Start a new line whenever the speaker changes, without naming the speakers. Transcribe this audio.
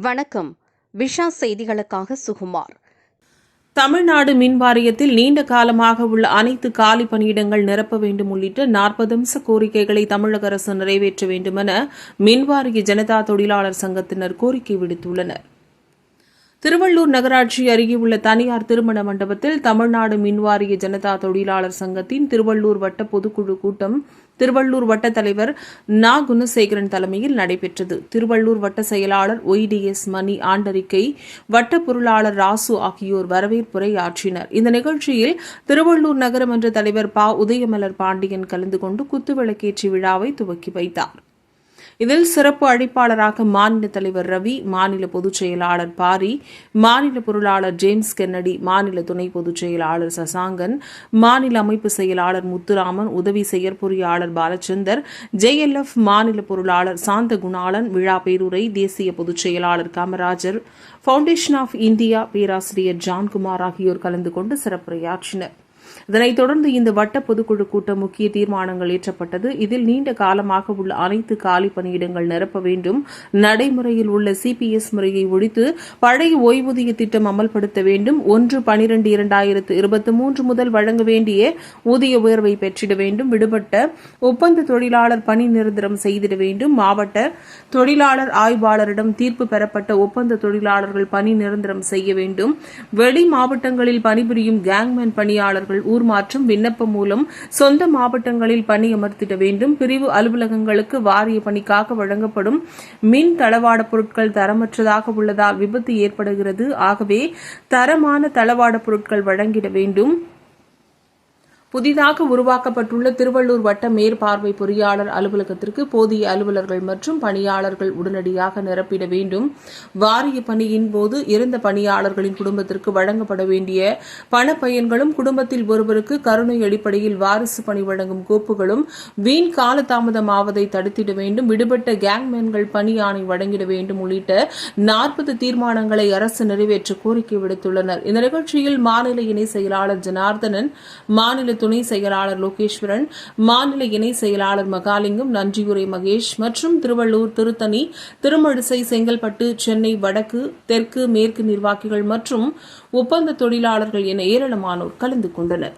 வணக்கம். விஷா செய்திகளுக்காக சுகுமார்.
தமிழ்நாடு மின் வாரியத்தில் நீண்ட காலமாக உள்ள அனைத்து காலி பணியிடங்கள் நிரப்ப வேண்டும் உள்ளிட்ட நாற்பது அம்ச கோரிக்கைகளை தமிழக அரசு நிறைவேற்ற வேண்டுமென மின்வாரிய ஜனதா தொழிலாளர் சங்கத்தினர் கோரிக்கை விடுத்துள்ளனர். திருவள்ளூர் நகராட்சி அருகே உள்ள தனியார் திருமண மண்டபத்தில் தமிழ்நாடு மின்வாரிய ஜனதா தொழிலாளர் சங்கத்தின் திருவள்ளூர் வட்ட பொதுக்குழு கூட்டம் திருவள்ளூர் வட்ட தலைவர் நா. குணசேகரன் தலைமையில் நடைபெற்றது. திருவள்ளூர் வட்ட செயலாளர் ஒய்டிஎஸ் மணி ஆண்டறிக்கை வட்ட பொருளாளர் ராசு ஆகியோர் வரவேற்புரை ஆற்றினர். இந்த நிகழ்ச்சியில் திருவள்ளூர் நகரமன்ற தலைவர் ப. உதயமலர் பாண்டியன் கலந்து கொண்டு குத்துவிளக்கேற்றி விழாவை துவக்கி வைத்தார். இதில் சிறப்பு அழைப்பாளராக மாநில தலைவர் ரவி மாநில பொதுச் செயலாளர் பாரி மாநில பொருளாளர் ஜேம்ஸ் கென்னடி மாநில துணை பொதுச் செயலாளர் சசாங்கன் மாநில அமைப்பு செயலாளர் முத்துராமன் உதவி செயற்பொறியாளர் பாலச்சந்தர் ஜேஎல்எஃப் மாநில பொருளாளர் சாந்த குணாளன் விழா பேருரை தேசிய பொதுச் செயலாளர் காமராஜர் ஃபவுண்டேஷன் ஆஃப் இந்தியா பேராசிரியர் ஜான்குமார் ஆகியோர் கலந்து கொண்டு சிறப்புரையாற்றினர். இதனைத் தொடர்ந்து இந்த வட்ட பொதுக்குழு கூட்டம் முக்கிய தீர்மானங்கள் ஏற்றப்பட்டது. இதில் நீண்ட காலமாக உள்ள அனைத்து காலி பணியிடங்கள் நிரப்ப வேண்டும். நடைமுறையில் உள்ள சிபிஎஸ் முறையை ஒழித்து பழைய ஓய்வூதிய திட்டம் அமல்படுத்த வேண்டும். ஒன்று பனிரெண்டு இரண்டாயிரத்து இருபத்தி மூன்று முதல் வழங்க வேண்டிய ஊதிய உயர்வை பெற்றிட வேண்டும். விடுபட்ட ஒப்பந்த தொழிலாளர் பணி நிரந்தரம் செய்திட வேண்டும். மாவட்ட தொழிலாளர் ஆய்வாளரிடம் தீர்ப்பு பெறப்பட்ட ஒப்பந்த தொழிலாளர்கள் பணி நிரந்தரம் செய்ய வேண்டும். வெளி மாவட்டங்களில் பணிபுரியும் கேங்மேன் பணியாளர் பணியாளர்கள் ஊர் மாற்றம் விண்ணப்பம் மூலம் சொந்த மாவட்டங்களில் பணியமர்த்திட வேண்டும். பிரிவு அலுவலகங்களுக்கு வாரிய பணிக்காக வழங்கப்படும் மின் தளவாட பொருட்கள் தரமற்றதாக உள்ளதால் விபத்து ஏற்படுகிறது. ஆகவே தரமான தளவாட பொருட்கள் வழங்கிட வேண்டும். புதிதாக உருவாக்கப்பட்டுள்ள திருவள்ளூர் வட்ட மேற்பார்வை பொறியாளர் அலுவலகத்திற்கு போதிய அலுவலர்கள் மற்றும் பணியாளர்கள் உடனடியாக நிரப்பிட வேண்டும். வாரிய பணியின் போது இறந்த பணியாளர்களின் குடும்பத்திற்கு வழங்கப்பட வேண்டிய பணப்பயன்களும் குடும்பத்தில் ஒருவருக்கு கருணை அடிப்படையில் வாரிசு பணி வழங்கும் கோப்புகளும் வீண் காலதாமதமாவதை தடுத்திட வேண்டும். விடுபட்ட கேங்மேன்கள் பணி ஆணை வழங்கிட வேண்டும் உள்ளிட்ட நாற்பது தீர்மானங்களை அரசு நிறைவேற்ற கோரிக்கை விடுத்துள்ளனர். இந்த நிகழ்ச்சியில் மாநில இணை செயலாளர் ஜனார்தனன் மாநில துணை செயலாளர் லோகேஸ்வரன் மாநில இணை செயலாளர் மகாலிங்கம் நன்றியுரை மகேஷ் மற்றும் திருவள்ளூர் திருத்தணி திருமழிசை செங்கல்பட்டு சென்னை வடக்கு தெற்கு மேற்கு நிர்வாகிகள் மற்றும் ஒப்பந்த தொழிலாளர்கள் என ஏராளமானோர் கலந்து கொண்டனர்.